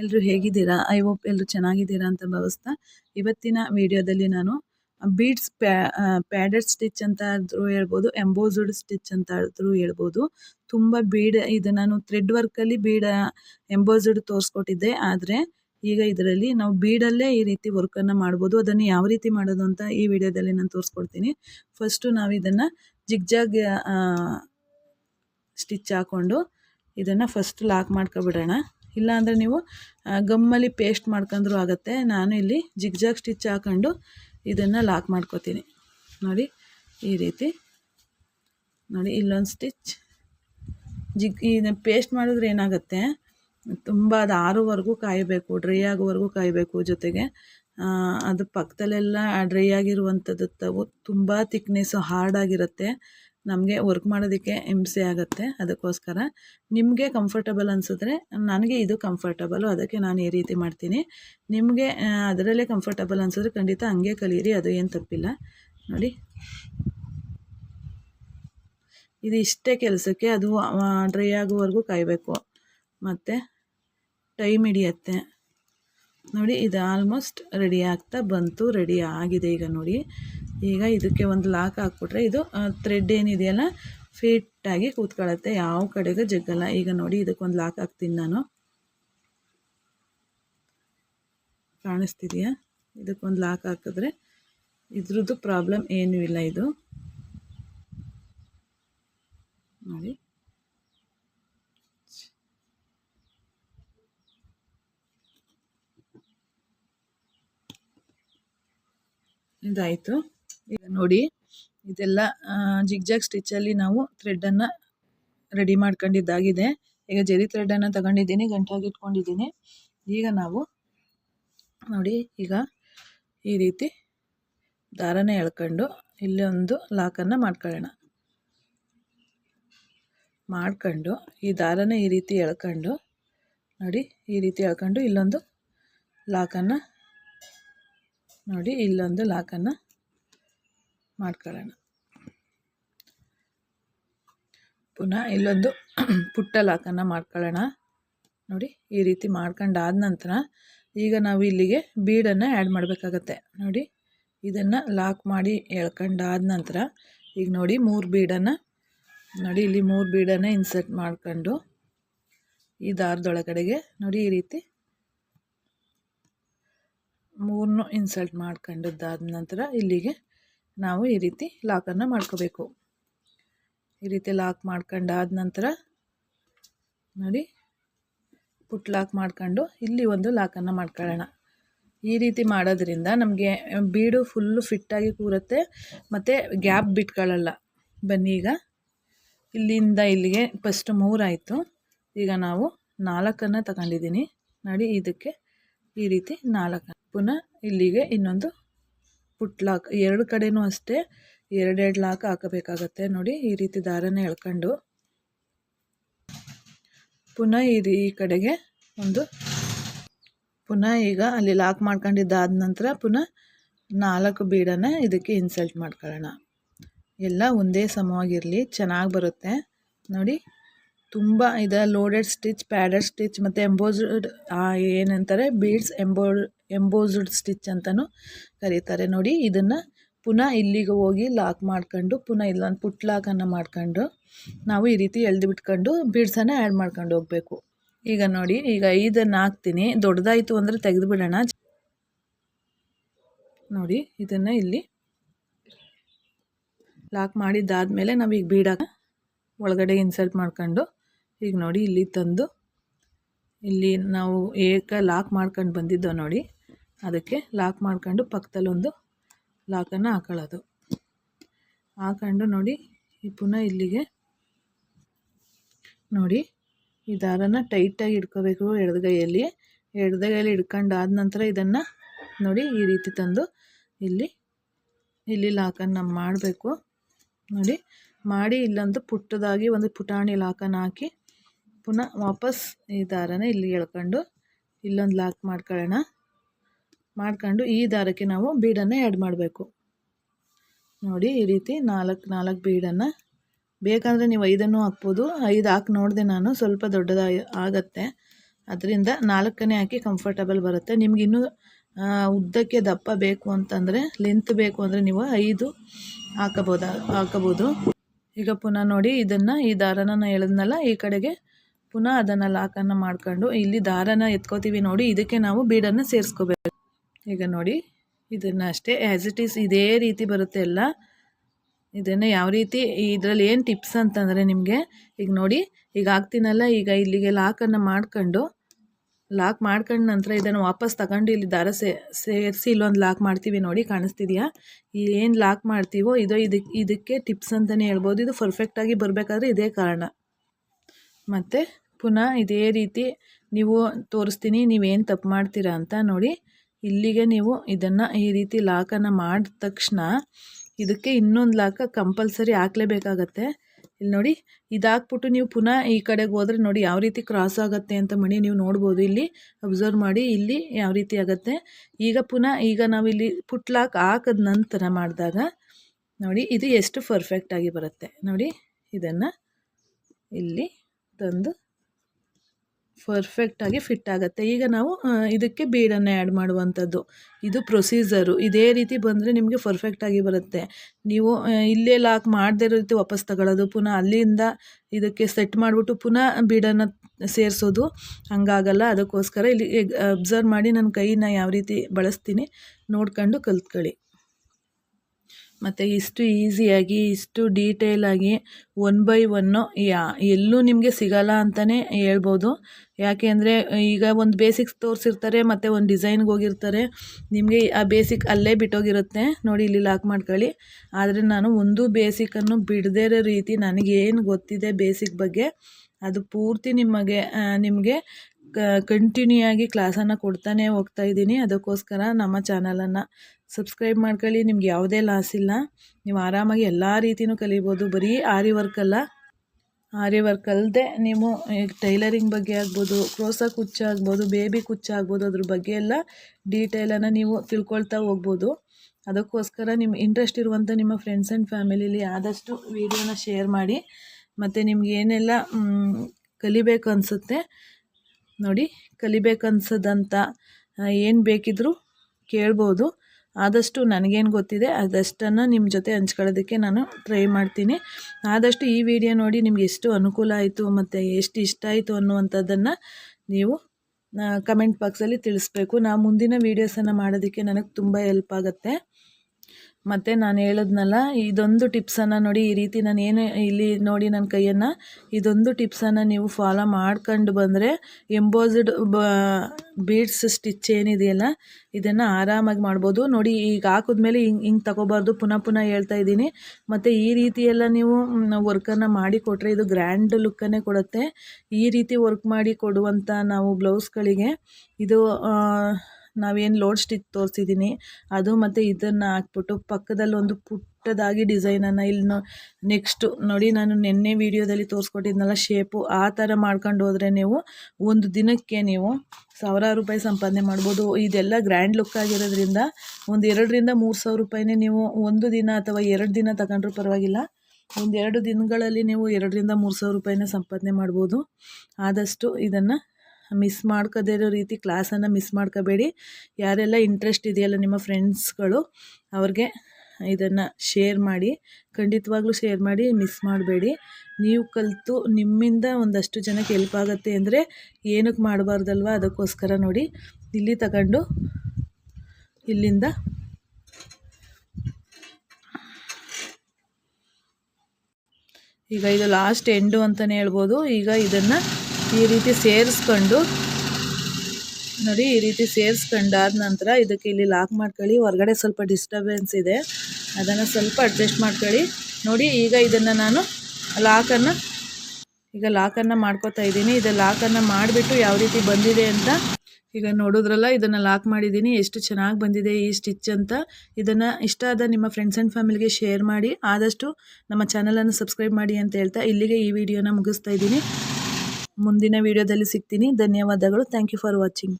ಎಲ್ಲರೂ ಹೇಗಿದ್ದೀರಾ? I hope ಎಲ್ಲರೂ ಚೆನ್ನಾಗಿದ್ದೀರಾ ಅಂತ ಭಾವಿಸ್ತಾ ಇವತ್ತಿನ ವಿಡಿಯೋದಲ್ಲಿ ನಾನು ಬೀಡ್ಸ್ ಪ್ಯಾಡೆಡ್ ಸ್ಟಿಚ್ ಅಂತ ಆದರೂ ಹೇಳ್ಬೋದು, ಎಂಬೋಸ್ಡ್ ಸ್ಟಿಚ್ ಅಂತ ಆದರೂ ಹೇಳ್ಬೋದು. ತುಂಬ ಬೀಡ್, ಇದು ನಾನು ಥ್ರೆಡ್ ವರ್ಕಲ್ಲಿ ಬೀಡ, ಎಂಬೋಸ್ಡ್ ತೋರಿಸ್ಕೊಟ್ಟಿದ್ದೆ. ಆದರೆ ಈಗ ಇದರಲ್ಲಿ ನಾವು ಬೀಡಲ್ಲೇ ಈ ರೀತಿ ವರ್ಕನ್ನು ಮಾಡ್ಬೋದು. ಅದನ್ನು ಯಾವ ರೀತಿ ಮಾಡೋದು ಅಂತ ಈ ವಿಡಿಯೋದಲ್ಲಿ ನಾನು ತೋರಿಸ್ಕೊಡ್ತೀನಿ. ಫಸ್ಟು ನಾವು ಇದನ್ನು ಜಿಗ್ಜಾಗ್ ಸ್ಟಿಚ್ ಹಾಕ್ಕೊಂಡು ಇದನ್ನು ಫಸ್ಟ್ ಲಾಕ್ ಮಾಡ್ಕೊಬಿಡೋಣ. ಇಲ್ಲಾಂದರೆ ನೀವು ಗಮ್ಮಲ್ಲಿ ಪೇಸ್ಟ್ ಮಾಡ್ಕೊಂಡ್ರೂ ಆಗುತ್ತೆ. ನಾನು ಇಲ್ಲಿ ಜಿಗ್ಜಾಗ್ ಸ್ಟಿಚ್ ಹಾಕೊಂಡು ಇದನ್ನು ಲಾಕ್ ಮಾಡ್ಕೋತೀನಿ. ನೋಡಿ, ಈ ರೀತಿ. ನೋಡಿ, ಇಲ್ಲೊಂದು ಸ್ಟಿಚ್ ಜಿಗ್, ಇದನ್ನು ಪೇಸ್ಟ್ ಮಾಡಿದ್ರೆ ಏನಾಗುತ್ತೆ? ತುಂಬ ಅದು ಆರೋವರೆಗೂ ಕಾಯಬೇಕು ಡ್ರೈ ಆಗೋವರೆಗೂ ಕಾಯಬೇಕು ಜೊತೆಗೆ. ಅದು ಪಕ್ಕದಲ್ಲೆಲ್ಲ ಡ್ರೈ ಆಗಿರುವಂಥದ್ದು ತವು ತುಂಬ ತಿಕ್ನೆಸ್ಸು ಹಾರ್ಡಾಗಿರುತ್ತೆ ನಮಗೆ ವರ್ಕ್ ಮಾಡೋದಕ್ಕೆ ಹಿಂಸೆ ಆಗುತ್ತೆ. ಅದಕ್ಕೋಸ್ಕರ ನಿಮಗೆ ಕಂಫರ್ಟಬಲ್ ಅನಿಸಿದ್ರೆ ನನಗೆ ಇದು ಕಂಫರ್ಟಬಲು ಅದಕ್ಕೆ ನಾನು ಈ ರೀತಿ ಮಾಡ್ತೀನಿ. ನಿಮಗೆ ಅದರಲ್ಲೇ ಕಂಫರ್ಟಬಲ್ ಅನಿಸಿದ್ರೆ ಖಂಡಿತ ಹಂಗೆ ಕಲೀರಿ, ಅದು ಏನು ತಪ್ಪಿಲ್ಲ. ನೋಡಿ. ಇದು ಇಷ್ಟೇ ಕೆಲಸಕ್ಕೆ, ಅದು ಡ್ರೈ ಆಗುವವರೆಗೂ ಕಾಯಬೇಕು. ಮತ್ತು ಟೈಮ್ ಹಿಡಿಯತ್ತೆ. ನೋಡಿ, ಇದು ಆಲ್ಮೋಸ್ಟ್ ರೆಡಿ ಆಗ್ತಾ ಬಂತು ರೆಡಿ ಆಗಿದೆ ಈಗ ನೋಡಿ. ಈಗ ಇದಕ್ಕೆ ಒಂದು ಲಾಕ್ ಹಾಕ್ಬಿಟ್ರೆ ಇದು ಥ್ರೆಡ್ ಏನಿದೆಯಲ್ಲ ಫಿಟ್ಟಾಗಿ ಕೂತ್ಕೊಳ್ಳುತ್ತೆ ಯಾವ ಕಡೆಗೂ ಜಗ್ಗಲ್ಲ. ಈಗ ನೋಡಿ ಇದಕ್ಕೊಂದು ಲಾಕ್ ಹಾಕ್ತೀನಿ ನಾನು. ಕಾಣಿಸ್ತಿದೆಯಾ? ಇದಕ್ಕೊಂದು ಲಾಕ್ ಹಾಕಿದ್ರೆ ಇದ್ರದ್ದು ಪ್ರಾಬ್ಲಮ್ ಏನೂ ಇಲ್ಲ ಇದು. ನೋಡಿ. ಇದಾಯಿತು. ಈಗ ನೋಡಿ, ಇದೆಲ್ಲ ಜಿಗ್ಜಾಗ್ ಸ್ಟಿಚ್ಚಲ್ಲಿ ನಾವು ಥ್ರೆಡ್ಡನ್ನು ರೆಡಿ ಮಾಡ್ಕೊಂಡಿದ್ದಾಗಿದೆ. ಈಗ ಜರಿ ಥ್ರೆಡ್ಡನ್ನು ತಗೊಂಡಿದ್ದೀನಿ, ಗಂಟಾಗಿ ಇಟ್ಕೊಂಡಿದ್ದೀನಿ. ಈಗ ನಾವು ನೋಡಿ, ಈಗ ಈ ರೀತಿ ದಾರನ ಎಳ್ಕೊಂಡು ಇಲ್ಲಿ ಒಂದು ಲಾಕನ್ನು ಮಾಡ್ಕೊಳ್ಳೋಣ. ಮಾಡ್ಕೊಂಡು ಈ ದಾರನ ಈ ರೀತಿ ಎಳ್ಕೊಂಡು ನೋಡಿ, ಈ ರೀತಿ ಎಳ್ಕೊಂಡು ಇಲ್ಲೊಂದು ಲಾಕನ್ನು ನೋಡಿ, ಇಲ್ಲೊಂದು ಲಾಕನ್ನು ಮಾಡ್ಕೊಳ್ಳೋಣ. ಪುನಃ ಇಲ್ಲೊಂದು ಪುಟ್ಟ ಲಾಕನ್ನು ಮಾಡ್ಕೊಳ್ಳೋಣ. ನೋಡಿ, ಈ ರೀತಿ ಮಾಡ್ಕೊಂಡಾದ ನಂತರ ಈಗ ನಾವು ಇಲ್ಲಿಗೆ ಬೀಡನ್ನು ಆ್ಯಡ್ ಮಾಡಬೇಕಾಗತ್ತೆ. ನೋಡಿ, ಇದನ್ನು ಲಾಕ್ ಮಾಡಿ ಎಳ್ಕೊಂಡಾದ ನಂತರ ಈಗ ನೋಡಿ ಮೂರು ಬೀಡನ್ನು, ನೋಡಿ ಇಲ್ಲಿ ಮೂರು ಬೀಡನ್ನು ಇನ್ಸರ್ಟ್ ಮಾಡ್ಕೊಂಡು ಈ ದಾರದೊಳಗಡೆಗೆ ನೋಡಿ ಈ ರೀತಿ ಮೂರನ್ನು ಇನ್ಸಲ್ಟ್ ಮಾಡ್ಕೊಂಡದ್ದಾದ ನಂತರ ಇಲ್ಲಿಗೆ ನಾವು ಈ ರೀತಿ ಲಾಕನ್ನು ಮಾಡ್ಕೋಬೇಕು. ಈ ರೀತಿ ಲಾಕ್ ಮಾಡ್ಕೊಂಡಾದ ನಂತರ ನೋಡಿ ಪುಟ್ ಲಾಕ್ ಮಾಡ್ಕೊಂಡು ಇಲ್ಲಿ ಒಂದು ಲಾಕನ್ನು ಮಾಡ್ಕೊಳ್ಳೋಣ. ಈ ರೀತಿ ಮಾಡೋದ್ರಿಂದ ನಮಗೆ ಬೀಡು ಫುಲ್ಲು ಫಿಟ್ಟಾಗಿ ಕೂರುತ್ತೆ, ಮತ್ತು ಗ್ಯಾಪ್ ಬಿಟ್ಕೊಳ್ಳಲ್ಲ. ಬನ್ನಿ ಈಗ. ಇಲ್ಲಿಂದ ಇಲ್ಲಿಗೆ ಫಸ್ಟ್ ಮೂರಾಯಿತು ಈಗ ನಾವು ನಾಲ್ಕನ್ನು ತಗೊಂಡಿದ್ದೀನಿ. ನೋಡಿ, ಇದಕ್ಕೆ ಈ ರೀತಿ ನಾಲ್ಕು ಪುನಃ ಇಲ್ಲಿಗೆ ಇನ್ನೊಂದು ಪುಟ್ ಲಾಕ್ ಎರಡು ಕಡೆಯೂ ಅಷ್ಟೇ ಎರಡೆರಡು ಲಾಕ್ ಹಾಕಬೇಕಾಗತ್ತೆ. ನೋಡಿ, ಈ ರೀತಿ ದಾರನ ಎಳ್ಕೊಂಡು ಪುನಃ ಈ ಈ ಕಡೆಗೆ ಒಂದು ಪುನಃ ಈಗ ಅಲ್ಲಿ ಲಾಕ್ ಮಾಡ್ಕೊಂಡಿದ್ದಾದ ನಂತರ ಪುನಃ ನಾಲ್ಕು ಬೀಡನ್ನು ಇದಕ್ಕೆ ಇನ್ಸಲ್ಟ್ ಮಾಡ್ಕೊಳ್ಳೋಣ. ಎಲ್ಲ ಒಂದೇ ಸಮವಾಗಿರಲಿ, ಚೆನ್ನಾಗಿ ಬರುತ್ತೆ. ನೋಡಿ. ತುಂಬ ಇದೆ. ಲೋಡೆಡ್ ಸ್ಟಿಚ್ ಪ್ಯಾಡೆಡ್ ಸ್ಟಿಚ್ ಮತ್ತು ಎಂಬೋಸ್ಡ್ ಏನಂತಾರೆ? ಬೀಡ್ಸ್ ಎಂಬೋ ಎಂಬೋಸ್ಡ್ ಸ್ಟಿಚ್ ಅಂತಲೂ ಕರೀತಾರೆ. ನೋಡಿ, ಇದನ್ನು ಪುನಃ ಇಲ್ಲಿಗೆ ಹೋಗಿ ಲಾಕ್ ಮಾಡ್ಕೊಂಡು, ಪುನಃ ಇಲ್ಲೊಂದು ಪುಟ್ ಲಾಕನ್ನು ಮಾಡ್ಕೊಂಡು, ನಾವು ಈ ರೀತಿ ಎಳ್ದು ಬಿಟ್ಕೊಂಡು ಬೀಡ್ಸನ್ನು ಆ್ಯಡ್ ಮಾಡ್ಕೊಂಡು ಹೋಗಬೇಕು. ಈಗ ನೋಡಿ, ಈಗ ಐದನ್ನು ಹಾಕ್ತೀನಿ. ದೊಡ್ಡದಾಯಿತು ಅಂದರೆ ತೆಗೆದು ಬಿಡೋಣ. ನೋಡಿ, ಇದನ್ನು ಇಲ್ಲಿ ಲಾಕ್ ಮಾಡಿದ್ದಾದಮೇಲೆ ನಾವು ಈಗ ಬೀಡಾಕ ಒಳಗಡೆ ಇನ್ಸರ್ಟ್ ಮಾಡ್ಕೊಂಡು ಈಗ ನೋಡಿ ಇಲ್ಲಿ ತಂದು ಇಲ್ಲಿ ನಾವು ಏಕ ಲಾಕ್ ಮಾಡ್ಕೊಂಡು ಬಂದಿದ್ದೋ ನೋಡಿ, ಅದಕ್ಕೆ ಲಾಕ್ ಮಾಡ್ಕೊಂಡು ಪಕ್ಕದಲ್ಲೊಂದು ಲಾಕನ್ನು ಹಾಕೊಳ್ಳೋದು. ಹಾಕೊಂಡು ನೋಡಿ, ಈ ಪುನಃ ಇಲ್ಲಿಗೆ ನೋಡಿ, ಈ ದಾರನ ಟೈಟಾಗಿ ಇಟ್ಕೋಬೇಕು ಎಡದಗೈಯಲ್ಲಿ ಹಿಡ್ಕೊಂಡು ಆದ ನಂತರ ಇದನ್ನು ನೋಡಿ ಈ ರೀತಿ ತಂದು ಇಲ್ಲಿ ಇಲ್ಲಿ ಲಾಕನ್ನು ಮಾಡಬೇಕು. ನೋಡಿ, ಮಾಡಿ ಇಲ್ಲೊಂದು ಪುಟ್ಟದಾಗಿ ಒಂದು ಪುಟಾಣಿ ಲಾಕನ್ನು ಹಾಕಿ ಪುನಃ ವಾಪಸ್ ಈ ದಾರನ ಇಲ್ಲಿ ಎಳ್ಕೊಂಡು ಇಲ್ಲೊಂದು ಲಾಕ್ ಮಾಡ್ಕೊಳ್ಳೋಣ. ಮಾಡ್ಕೊಂಡು ಈ ದಾರಕ್ಕೆ ನಾವು ಬೀಡನ್ನು ಆ್ಯಡ್ ಮಾಡಬೇಕು. ನೋಡಿ ಈ ರೀತಿ ನಾಲ್ಕು ನಾಲ್ಕು ಬೀಡನ್ನು. ಬೇಕಂದರೆ ನೀವು ಐದನ್ನು ಹಾಕ್ಬೋದು. ಐದು ಹಾಕಿ ನೋಡಿದೆ ನಾನು ಸ್ವಲ್ಪ ದೊಡ್ಡದಾಗಿ ಆಗತ್ತೆ. ಅದರಿಂದ ನಾಲ್ಕನೇ ಹಾಕಿ ಕಂಫರ್ಟಬಲ್ ಬರುತ್ತೆ. ನಿಮ್ಗೆ ಇನ್ನೂ ಉದ್ದಕ್ಕೆ ದಪ್ಪ ಬೇಕು ಅಂತಂದರೆ ಲೆಂತ್ ಬೇಕು ಅಂದರೆ ನೀವು ಐದು ಹಾಕಬೋದ, ಹಾಕಬೋದು. ಈಗ ಪುನಃ ನೋಡಿ ಇದನ್ನು ಈ ದಾರನ ಎಳೆದ್ನಲ್ಲ, ಈ ಕಡೆಗೆ ಪುನಃ ಅದನ್ನು ಲಾಕನ್ನು ಮಾಡ್ಕೊಂಡು ಇಲ್ಲಿ ದಾರನ ಎತ್ಕೋತೀವಿ ನೋಡಿ, ಇದಕ್ಕೆ ನಾವು ಬೀಡನ್ನು ಸೇರಿಸ್ಕೋಬೇಕು. ಈಗ ನೋಡಿ, ಇದನ್ನು ಅಷ್ಟೇ ಆ್ಯಸ್ ಇಟ್ ಈಸ್ ಇದೇ ರೀತಿ ಬರುತ್ತೆ ಎಲ್ಲ. ಇದನ್ನು ಯಾವ ರೀತಿ, ಇದರಲ್ಲಿ ಏನು ಟಿಪ್ಸ್ ಅಂತಂದರೆ ನಿಮಗೆ, ಈಗ ನೋಡಿ, ಈಗ ಆಗ್ತೀನಲ್ಲ, ಈಗ ಇಲ್ಲಿಗೆ ಲಾಕನ್ನು ಮಾಡ್ಕೊಂಡು, ಲಾಕ್ ಮಾಡ್ಕೊಂಡ ನಂತರ ಇದನ್ನು ವಾಪಸ್ ತಗೊಂಡು ಇಲ್ಲಿ ದಾರ ಸೇರಿಸಿ ಇಲ್ಲೊಂದು ಲಾಕ್ ಮಾಡ್ತೀವಿ ನೋಡಿ, ಕಾಣಿಸ್ತಿದೆಯಾ? ಏನು ಲಾಕ್ ಮಾಡ್ತೀವೋ, ಇದು ಇದಕ್ಕೆ ಇದಕ್ಕೆ ಟಿಪ್ಸ್ ಅಂತಲೇ ಹೇಳ್ಬೋದು. ಇದು ಪರ್ಫೆಕ್ಟಾಗಿ ಬರಬೇಕಾದ್ರೆ ಇದೇ ಕಾರಣ. ಮತ್ತು ಪುನಃ ಇದೇ ರೀತಿ ನೀವು ತೋರಿಸ್ತೀನಿ, ನೀವೇನು ತಪ್ಪು ಮಾಡ್ತೀರಾ ಅಂತ ನೋಡಿ. ಇಲ್ಲಿಗೆ ನೀವು ಇದನ್ನು ಈ ರೀತಿ ಲಾಕನ್ನು ಮಾಡಿದ ತಕ್ಷಣ ಇದಕ್ಕೆ ಇನ್ನೊಂದು ಲಾಕ ಕಂಪಲ್ಸರಿ ಹಾಕ್ಲೇಬೇಕಾಗತ್ತೆ. ಇಲ್ಲಿ ನೋಡಿ, ಇದಾಕ್ಬಿಟ್ಟು ನೀವು ಪುನಃ ಈ ಕಡೆಗೆ ಹೋದರೆ ನೋಡಿ ಯಾವ ರೀತಿ ಕ್ರಾಸ್ ಆಗುತ್ತೆ ಅಂತ ಮಣಿ ನೀವು ನೋಡ್ಬೋದು. ಇಲ್ಲಿ ಅಬ್ಸರ್ವ್ ಮಾಡಿ, ಇಲ್ಲಿ ಯಾವ ರೀತಿ ಆಗುತ್ತೆ. ಈಗ ಪುನಃ ಈಗ ನಾವು ಇಲ್ಲಿ ಪುಟ್ ಲಾಕ್ ಹಾಕಿದ ನಂತರ ಮಾಡಿದಾಗ ನೋಡಿ ಇದು ಎಷ್ಟು ಪರ್ಫೆಕ್ಟಾಗಿ ಬರುತ್ತೆ. ನೋಡಿ, ಇದನ್ನು ಇಲ್ಲಿ ತಂದು ಪರ್ಫೆಕ್ಟಾಗಿ ಫಿಟ್ ಆಗುತ್ತೆ. ಈಗ ನಾವು ಇದಕ್ಕೆ ಬೀಡನ್ನು ಆ್ಯಡ್ ಮಾಡುವಂಥದ್ದು. ಇದು ಪ್ರೊಸೀಜರು ಇದೇ ರೀತಿ ಬಂದರೆ ನಿಮಗೆ ಪರ್ಫೆಕ್ಟಾಗಿ ಬರುತ್ತೆ. ನೀವು ಇಲ್ಲೇ ಲಾಕ್ ಮಾಡದೇ ಇರೋ ರೀತಿ ವಾಪಸ್ ತಗೊಳ್ಳೋದು ಪುನಃ ಅಲ್ಲಿಂದ ಇದಕ್ಕೆ ಸೆಟ್ ಮಾಡಿಬಿಟ್ಟು ಪುನಃ ಬೀಡನ್ನು ಸೇರಿಸೋದು ಹಂಗಾಗಲ್ಲ. ಅದಕ್ಕೋಸ್ಕರ ಇಲ್ಲಿ ಅಬ್ಸರ್ವ್ ಮಾಡಿ ನನ್ನ ಕೈನ ಯಾವ ರೀತಿ ಬಳಸ್ತೀನಿ ನೋಡ್ಕೊಂಡು ಕಲ್ತ್ಕೊಳ್ಳಿ. ಮತ್ತು ಇಷ್ಟು ಈಸಿಯಾಗಿ ಇಷ್ಟು ಡೀಟೇಲಾಗಿ ಒನ್ ಬೈ ಒನ್ನು ಯಾ, ಎಲ್ಲೂ ನಿಮಗೆ ಸಿಗಲ್ಲ ಅಂತಲೇ ಹೇಳ್ಬೋದು. ಯಾಕೆ ಅಂದರೆ, ಈಗ ಒಂದು ಬೇಸಿಕ್ಸ್ ತೋರಿಸಿರ್ತಾರೆ, ಮತ್ತು ಒಂದು ಡಿಸೈನ್ಗೆ ಹೋಗಿರ್ತಾರೆ. ನಿಮಗೆ ಆ ಬೇಸಿಕ್ ಅಲ್ಲೇ ಬಿಟ್ಟೋಗಿರುತ್ತೆ. ನೋಡಿ, ಇಲ್ಲಿ ಲಾಕ್ ಮಾಡ್ಕೊಳ್ಳಿ. ಆದರೆ ನಾನು ಒಂದು ಬೇಸಿಕನ್ನು ಬಿಡದೇ ಇರೋ ರೀತಿ ನನಗೇನು ಗೊತ್ತಿದೆ ಬೇಸಿಕ್ ಬಗ್ಗೆ, ಅದು ಪೂರ್ತಿ ನಿಮಗೆ ನಿಮಗೆ ಕಂಟಿನ್ಯೂ ಆಗಿ ಕ್ಲಾಸನ್ನು ಕೊಡ್ತಾನೆ ಹೋಗ್ತಾ ಇದ್ದೀನಿ. ಅದಕ್ಕೋಸ್ಕರ ನಮ್ಮ ಚಾನಲನ್ನು ಸಬ್ಸ್ಕ್ರೈಬ್ ಮಾಡ್ಕೊಳ್ಳಿ. ನಿಮ್ಗೆ ಯಾವುದೇ ಲಾಸ್ ಇಲ್ಲ. ನೀವು ಆರಾಮಾಗಿ ಎಲ್ಲ ರೀತಿಯೂ ಕಲಿಬೋದು. ಬರೀ ಆರಿ ವರ್ಕ್ ಅಲ್ಲ. ಆರಿ ವರ್ಕ್ ಅಲ್ಲದೆ ನೀವು ಟೈಲರಿಂಗ್ ಬಗ್ಗೆ ಆಗ್ಬೋದು, ಕ್ರೋಸ ಕುಚ್ಚು ಆಗ್ಬೋದು ಬೇಬಿ ಕುಚ್ಚು ಆಗ್ಬೋದು, ಅದ್ರ ಬಗ್ಗೆ ಎಲ್ಲ ಡೀಟೇಲನ್ನು ನೀವು ತಿಳ್ಕೊಳ್ತಾ ಹೋಗ್ಬೋದು. ಅದಕ್ಕೋಸ್ಕರ ನಿಮ್ಮ ಇಂಟ್ರೆಸ್ಟ್ ಇರುವಂಥ ನಿಮ್ಮ ಫ್ರೆಂಡ್ಸ್ ಆ್ಯಂಡ್ ಫ್ಯಾಮಿಲಿಲಿ ಆದಷ್ಟು ವೀಡಿಯೋನ ಶೇರ್ ಮಾಡಿ. ಮತ್ತು ನಿಮ್ಗೆ ಏನೆಲ್ಲ ಕಲಿಬೇಕು ಅನಿಸುತ್ತೆ ನೋಡಿ ಕಲಿಬೇಕನ್ಸದಂಥ ಏನು ಬೇಕಿದ್ರೂ ಕೇಳ್ಬೋದು. ಆದಷ್ಟು ನನಗೇನು ಗೊತ್ತಿದೆ, ಅದಷ್ಟನ್ನು ನಿಮ್ಮ ಜೊತೆ ಹಂಚ್ಕೊಳ್ಳೋದಕ್ಕೆ ನಾನು ಟ್ರೈ ಮಾಡ್ತೀನಿ. ಆದಷ್ಟು ಈ ವಿಡಿಯೋ ನೋಡಿ ನಿಮ್ಗೆ ಎಷ್ಟು ಅನುಕೂಲ ಆಯಿತು, ಮತ್ತು ಎಷ್ಟು ಇಷ್ಟ ಆಯಿತು ಅನ್ನುವಂಥದ್ದನ್ನು ನೀವು ಕಮೆಂಟ್ ಬಾಕ್ಸಲ್ಲಿ ತಿಳಿಸ್ಬೇಕು. ನಾ ಮುಂದಿನ ವೀಡಿಯೋಸನ್ನು ಮಾಡೋದಕ್ಕೆ ನನಗೆ ತುಂಬ ಹೆಲ್ಪ್ ಆಗುತ್ತೆ. ಮತ್ತು ನಾನು ಹೇಳಿದ್ನಲ್ಲ, ಇದೊಂದು ಟಿಪ್ಸನ್ನು ನೋಡಿ, ಈ ರೀತಿ ನಾನು ಏನು ಇಲ್ಲಿ ನೋಡಿ ನನ್ನ ಕೈಯನ್ನು, ಇದೊಂದು ಟಿಪ್ಸನ್ನು ನೀವು ಫಾಲೋ ಮಾಡ್ಕೊಂಡು ಬಂದರೆ ಎಂಬೋಸಡ್ ಬೀಡ್ಸ್ ಸ್ಟಿಚ್ ಏನಿದೆಯಲ್ಲ, ಇದನ್ನು ಆರಾಮಾಗಿ ಮಾಡ್ಬೋದು. ನೋಡಿ, ಈಗ ಹಾಕಿದ್ಮೇಲೆ ಹಿಂಗೆ ಹಿಂಗೆ ತಗೋಬಾರ್ದು. ಪುನಃ ಪುನಃ ಹೇಳ್ತಾ ಇದ್ದೀನಿ. ಮತ್ತು ಈ ರೀತಿ ಎಲ್ಲ ನೀವು ವರ್ಕನ್ನು ಮಾಡಿ ಕೊಟ್ಟರೆ ಇದು ಗ್ರ್ಯಾಂಡ್ ಲುಕ್ಕನ್ನೇ ಕೊಡುತ್ತೆ. ಈ ರೀತಿ ವರ್ಕ್ ಮಾಡಿ ಕೊಡುವಂಥ ನಾವು ಬ್ಲೌಸ್ಗಳಿಗೆ ಇದು ನಾವೇನು ಲೋಡ್ ಸ್ಟಿಚ್ ತೋರಿಸಿದ್ದೀನಿ ಅದು ಮತ್ತು ಇದನ್ನು ಹಾಕ್ಬಿಟ್ಟು ಪಕ್ಕದಲ್ಲಿ ಒಂದು ಪುಟ್ಟದಾಗಿ ಡಿಸೈನನ್ನು ಇಲ್ಲಿ ನೆಕ್ಸ್ಟು ನೋಡಿ ನಾನು ನಿನ್ನೆ ವೀಡಿಯೋದಲ್ಲಿ ತೋರಿಸ್ಕೊಟ್ಟಿದ್ನಲ್ಲ ಶೇಪು, ಆ ಥರ ಮಾಡ್ಕೊಂಡು ಹೋದರೆ ನೀವು ಒಂದು ದಿನಕ್ಕೆ ನೀವು ಸಾವಿರಾರು ರೂಪಾಯಿ ಸಂಪಾದನೆ ಮಾಡ್ಬೋದು. ಇದೆಲ್ಲ ಗ್ರ್ಯಾಂಡ್ ಲುಕ್ ಆಗಿರೋದ್ರಿಂದ ಒಂದು ಎರಡರಿಂದ ಮೂರು ಸಾವಿರ ರೂಪಾಯಿನೇ ನೀವು ಒಂದು ದಿನ ಅಥವಾ ಎರಡು ದಿನ ತಗೊಂಡ್ರೂ ಪರವಾಗಿಲ್ಲ. ಒಂದೆರಡು ದಿನಗಳಲ್ಲಿ ನೀವು ಎರಡರಿಂದ ಮೂರು ಸಾವಿರ ರೂಪಾಯಿನ ಸಂಪಾದನೆ ಮಾಡ್ಬೋದು. ಆದಷ್ಟು ಇದನ್ನು ಮಿಸ್ ಮಾಡ್ಕೋದೇ ಇರೋ ರೀತಿ ಕ್ಲಾಸನ್ನು ಮಿಸ್ ಮಾಡ್ಕೋಬೇಡಿ. ಯಾರೆಲ್ಲ ಇಂಟ್ರೆಸ್ಟ್ ಇದೆಯಲ್ಲ ನಿಮ್ಮ ಫ್ರೆಂಡ್ಸ್ಗಳು ಅವ್ರಿಗೆ ಇದನ್ನು ಶೇರ್ ಮಾಡಿ, ಖಂಡಿತವಾಗ್ಲೂ ಶೇರ್ ಮಾಡಿ ಮಿಸ್ ಮಾಡಬೇಡಿ. ನೀವು ಕಲಿತು ನಿಮ್ಮಿಂದ ಒಂದಷ್ಟು ಜನಕ್ಕೆ ಹೆಲ್ಪ್ ಆಗುತ್ತೆ ಅಂದರೆ ಏನಕ್ಕೆ ಮಾಡಬಾರ್ದಲ್ವ ಅದಕ್ಕೋಸ್ಕರ ನೋಡಿ. ಇಲ್ಲಿ ತಗೊಂಡು ಇಲ್ಲಿಂದ ಈಗ ಇದು ಲಾಸ್ಟ್ ಎಂಡು ಅಂತಲೇ ಹೇಳ್ಬೋದು. ಈಗ ಇದನ್ನು ಈ ರೀತಿ ಸೇರಿಸ್ಕೊಂಡು, ನೋಡಿ ಈ ರೀತಿ ಸೇರಿಸ್ಕೊಂಡಾದ ನಂತರ ಇದಕ್ಕೆ ಇಲ್ಲಿ ಲಾಕ್ ಮಾಡ್ಕೊಳ್ಳಿ. ಹೊರಗಡೆ ಸ್ವಲ್ಪ ಡಿಸ್ಟರ್ಬೆನ್ಸ್ ಇದೆ. ಅದನ್ನು ಸ್ವಲ್ಪ ಅಡ್ಜಸ್ಟ್ ಮಾಡ್ಕೊಳ್ಳಿ. ನೋಡಿ ಈಗ ಇದನ್ನು ನಾನು ಲಾಕನ್ನು ಈಗ ಲಾಕನ್ನು ಮಾಡ್ಕೋತಾ ಇದ್ದೀನಿ. ಇದು ಲಾಕನ್ನು ಮಾಡಿಬಿಟ್ಟು ಯಾವ ರೀತಿ ಬಂದಿದೆ ಅಂತ ಈಗ ನೋಡಿದ್ರಲ್ಲ, ಇದನ್ನು ಲಾಕ್ ಮಾಡಿದ್ದೀನಿ. ಎಷ್ಟು ಚೆನ್ನಾಗಿ ಬಂದಿದೆ ಈ ಸ್ಟಿಚ್ ಅಂತ. ಇದನ್ನು ಇಷ್ಟ ಆದ ನಿಮ್ಮ ಫ್ರೆಂಡ್ಸ್ ಆ್ಯಂಡ್ ಫ್ಯಾಮಿಲಿಗೆ ಶೇರ್ ಮಾಡಿ. ಆದಷ್ಟು ನಮ್ಮ ಚಾನಲನ್ನು ಸಬ್ಸ್ಕ್ರೈಬ್ ಮಾಡಿ ಅಂತ ಹೇಳ್ತಾ ಇಲ್ಲಿಗೆ ಈ ವಿಡಿಯೋನ ಮುಗಿಸ್ತಾ ಇದ್ದೀನಿ. ಮುಂದಿನ ವಿಡಿಯೋದಲ್ಲಿ ಸಿಗ್ತೀನಿ. ಧನ್ಯವಾದಗಳು. Thank you for watching